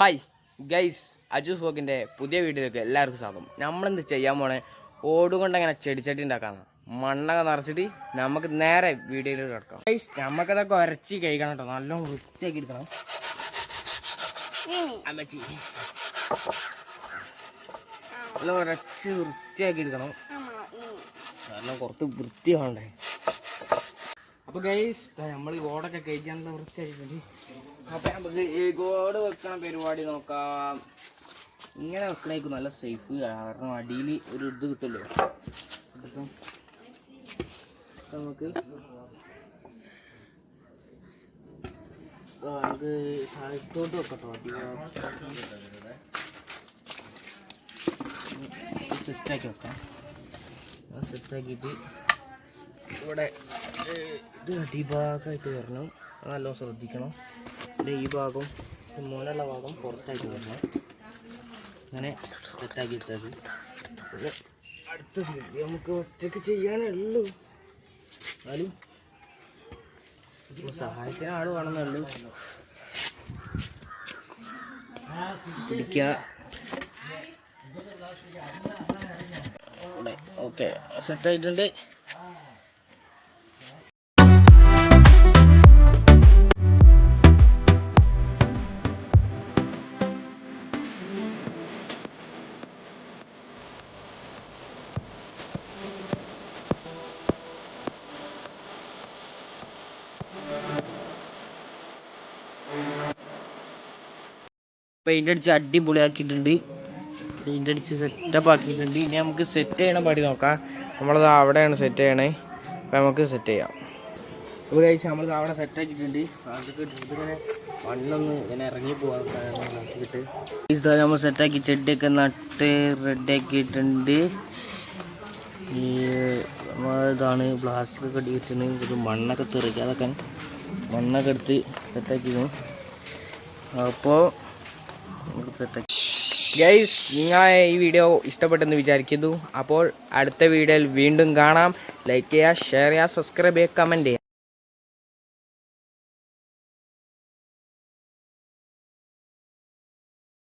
Hi guys അജൂസ് വോക്കിന്റെ പുതിയ വീഡിയോയിലേക്ക് എല്ലാവർക്കും സ്വാഗതം. നമ്മളെന്ത് ചെയ്യാൻ പോണേ? ഓടുകൊണ്ട് അങ്ങനെ ചെടിച്ചട്ടി ഉണ്ടാക്കാന്ന്. മണ്ണൊക്കെ നിറച്ചിട്ട് നമുക്ക് നേരെ വീഡിയോയിലേക്ക് കിടക്കാം. ഗൈസ് നമുക്കതൊക്കെ ഉരച്ച് കഴിക്കണം കേട്ടോ. നല്ല വൃത്തിയാക്കി എടുക്കണം. അമ്മച്ചി. നല്ല ഉരച്ച് വൃത്തിയാക്കി എടുക്കണം. കാരണം കുറച്ച് വൃത്തി വേണ്ടേ. അപ്പൊ ഗൈസ് നമ്മൾ ഈ ഓടൊക്കെ കഴിക്കാനുള്ള വൃത്തിയായിട്ടുണ്ട് അപ്പൊ നമുക്ക് ഗോഡ് വെക്കണ പരിപാടി നോക്കാം. ഇങ്ങനെ വെക്കണേക്ക് നല്ല സേഫ് കാരണം അടിയിൽ ഒരു ഇത് കിട്ടുമല്ലോ. നമുക്ക് നമുക്ക് താഴത്തോട്ട് വെക്കട്ടോ സെറ്റാക്കി വെക്കാം. സെറ്റാക്കിയിട്ട് ഇവിടെ ഇത് അടിഭാഗമായിട്ട് വരണം. നല്ലോണം ശ്രദ്ധിക്കണം. ഇത് ഈ ഭാഗം മൂന്നുള്ള ഭാഗം പുറത്തായിട്ട് വരുന്നത് അങ്ങനെ സെറ്റാക്കി എടുത്തത്. അടുത്ത നമുക്ക് ഒറ്റയ്ക്ക് ചെയ്യാനേ ഉള്ളൂ. എന്നാലും സഹായത്തിന് ആൾ വേണമെന്നുള്ളൂ ഓക്കെ സെറ്റായിട്ടുണ്ട് പെയിന്റ് അടിച്ച് അടിപൊളിയാക്കിയിട്ടുണ്ട്. പെയിന്റ് അടിച്ച് സെറ്റപ്പ് ആക്കിയിട്ടുണ്ട്. ഇനി നമുക്ക് സെറ്റ് ചെയ്യണ പടി നോക്കാം. നമ്മളത് അവിടെയാണ് സെറ്റ് ചെയ്യണേ. അപ്പോൾ നമുക്ക് സെറ്റ് ചെയ്യാം. അപ്പോൾ കഴിച്ച് നമ്മൾ അവിടെ സെറ്റ് ആക്കിയിട്ടുണ്ട്. അതൊക്കെ ഇതിങ്ങനെ മണ്ണൊന്ന് ഇങ്ങനെ ഇറങ്ങി പോകാൻ നോക്കിയിട്ട്. ഇത് നമ്മൾ സെറ്റാക്കി ചെടിയൊക്കെ നട്ട് റെഡി ആക്കിയിട്ടുണ്ട്. ഈ നമ്മളിതാണ് ഇതാണ് പ്ലാസ്റ്റിക് ഒക്കെ അടിച്ചിട്ട് ഇത് മണ്ണൊക്കെ തെറിക്കാതൊക്കെ മണ്ണൊക്കെ എടുത്ത് സെറ്റാക്കിയിരുന്നു അപ്പോൾ ഗൈസ് നിങ്ങൾ ഈ വീഡിയോ ഇഷ്ടപ്പെട്ടെന്ന് വിചാരിക്കുന്നു. അപ്പോൾ അടുത്ത വീഡിയോയിൽ വീണ്ടും കാണാം. ലൈക്ക് ചെയ്യുക ഷെയർ ചെയ്യുക സബ്സ്ക്രൈബ് ചെയ്യുക കമന്റ് ചെയ്യുക.